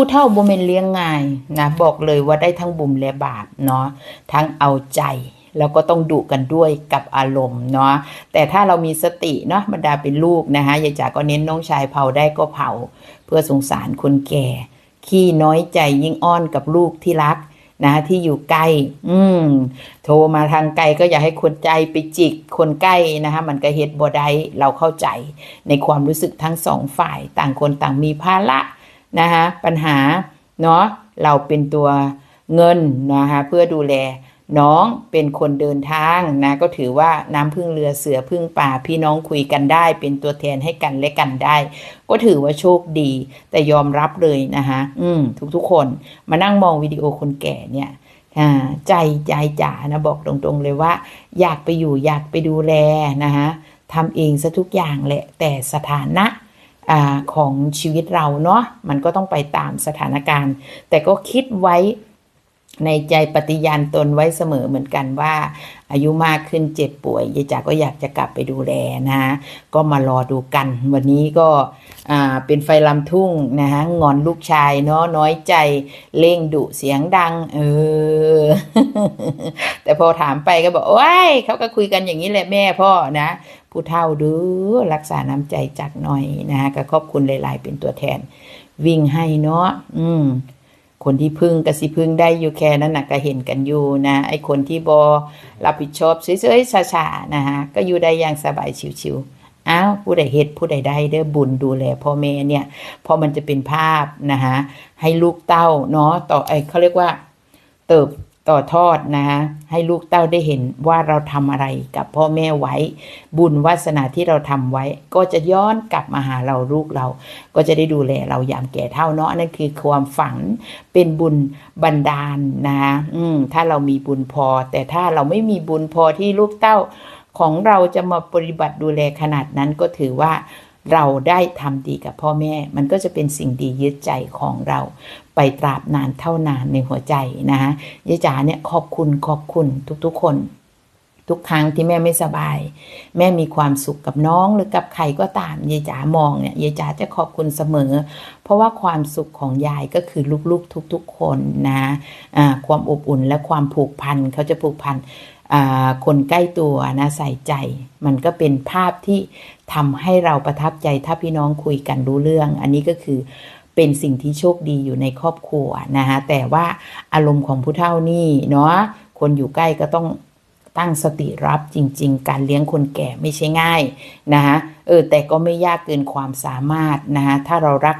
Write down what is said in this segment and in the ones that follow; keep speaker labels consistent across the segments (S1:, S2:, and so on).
S1: ผู้เฒ่าบ่แม่นเลี้ยงง่ายนะบอกเลยว่าได้ทั้งบุญและบาปเนาะทั้งเอาใจแล้วก็ต้องดุกันด้วยกับอารมณ์เนาะแต่ถ้าเรามีสติเนาะบรรดาเป็นลูกนะคะยายจ๋าก็เน้นน้องชายเผาได้ก็เผา เพื่อสงสารคนแก่ ขี้น้อยใจยิ่งอ้อนกับลูกที่รักนะที่อยู่ใกล้ อืม โทรมาทางไกลก็อย่าให้คนใจไปจิก คนใกล้นะคะมันก็เฮ็ดบ่ได้เราเข้าใจในความรู้สึกทั้งสองฝ่าย ต่างคนต่างมีภาระ นะคะปัญหาเนาะเราเป็นตัวเงินนะคะเพื่อดูแลน้องเป็นคนเดินทางนะก็ถือว่าน้ำพึ่งเรือเสือพึ่งป่าพี่น้องคุยกันได้ เป็นตัวแทนให้กันและกันได้ ก็ถือว่าโชคดี แต่ยอมรับเลยนะคะอืมทุกๆคนมานั่งมองวิดีโอคนแก่เนี่ยใจใจจ๋านะบอกตรงๆเลยว่า อยากไปอยู่อยากไปดูแลนะคะทำเองซะทุกอย่างแหละแต่สถานะ อของชีวิตเราเนาะมันก็ต้องไปตามสถานการณ์ แต่ก็คิดไว้ ในใจปฏิญาณตนไว้เสมอเหมือนกันว่า อายุมากขึ้นเจ็บป่วยยายจ๋าก็อยากจะกลับไปดูแลนะก็มารอดูกัน วันนี้ก็เป็นไฟลำทุ่งนะฮะงอนลูกชายเนาะน้อยใจเร่งดุเสียงดัง เออ แต่พอถามไปก็บอกโอ้ยเขาก็คุยกันอย่างนี้แหละแม่พ่อนะผู้เฒ่าดูรักษาน้ำใจจากหน่อยนะฮะก็ขอบคุณหลาย ๆ เป็นตัวแทน วิ่งให้เนาะอืม คนที่พึ่งกสิพึ่งได้อยู่แค่นั้นนะก็เห็นกันอยู่นะ ไอ้คนที่บอรับผิดชอบเฉยๆช้าๆนะฮะก็อยู่ได้อย่างสบายชิวๆอ้าวผู้ใดเหตุผู้ใดได้เด้อบุญดูแลพ่อแม่เนี่ยพอมันจะเป็นภาพนะฮะให้ลูกเต้าเนาะต่อไอเขาเรียกว่า เติบ ต่อทอดนะฮะให้ลูกเต้าได้เห็นว่าเราทำอะไรกับพ่อแม่ไว้ บุญวาสนาที่เราทำไว้ ก็จะย้อนกลับมาหาเราลูกเรา ก็จะได้ดูแลเรายามแก่เท่าเนาะนั่นคือความฝันเป็นบุญบันดาลนะอืมถ้าเรามีบุญพอ แต่ถ้าเราไม่มีบุญพอที่ลูกเต้าของเราจะมาปฏิบัติดูแลขนาดนั้นก็ถือว่า เราได้ทำดีกับพ่อแม่ มันก็จะเป็นสิ่งดียึดใจของเราไปตราบนานเท่านานในหัวใจนะฮะยายจ๋าเนี่ยขอบคุณขอบคุณทุกๆคน ทุกครั้งที่แม่ไม่สบาย แม่มีความสุขกับน้องหรือกับใครก็ตามยายจ๋ามองเนี่ยยายจ๋าจะขอบคุณเสมอ เพราะว่าความสุขของยายก็คือลูกๆทุก ๆ คนนะอ่าความอบอุ่นและความผูกพันเขาจะผูกพันคนใกล้ตัวนะใส่ใจ มันก็เป็นภาพที่ทำให้เราประทับใจถ้าพี่น้องคุยกันรู้เรื่อง อันนี้ก็คือเป็นสิ่งที่โชคดีอยู่ในครอบครัวนะฮะแต่ว่าอารมณ์ของผู้เฒ่านี่เนาะคนอยู่ใกล้ก็ต้อง ตั้งสติรับจริง ๆ การเลี้ยงคนแก่ไม่ใช่ง่ายนะฮะเออแต่ก็ไม่ยากเกินความสามารถนะฮะถ้าเรารัก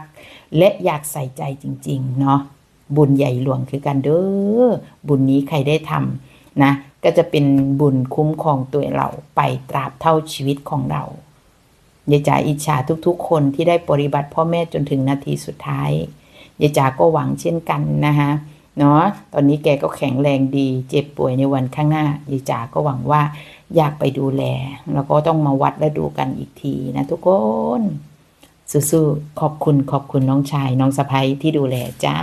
S1: และอยากใส่ใจจริง ๆ เนาะบุญใหญ่หลวงคือกันเด้อบุญนี้ใครได้ทำนะก็จะเป็นบุญคุ้มครองตัวเราไปตราบเท่าชีวิตของเรายายจ๋าอิจฉาทุกๆ คนที่ได้ปฏิบัติพ่อแม่จนถึงนาทีสุดท้ายยายจ๋าก็หวังเช่นกันนะคะ เนาะตอนนี้แกก็แข็งแรงดี เจ็บป่วยในวันข้างหน้ายายจ๋าก็หวังว่าอยากไปดูแล แล้วก็ต้องมาวัดและดูกันอีกทีนะทุกคนสู้ๆขอบคุณขอบคุณน้องชายน้องสะพ้ยที่ดูแลจ้า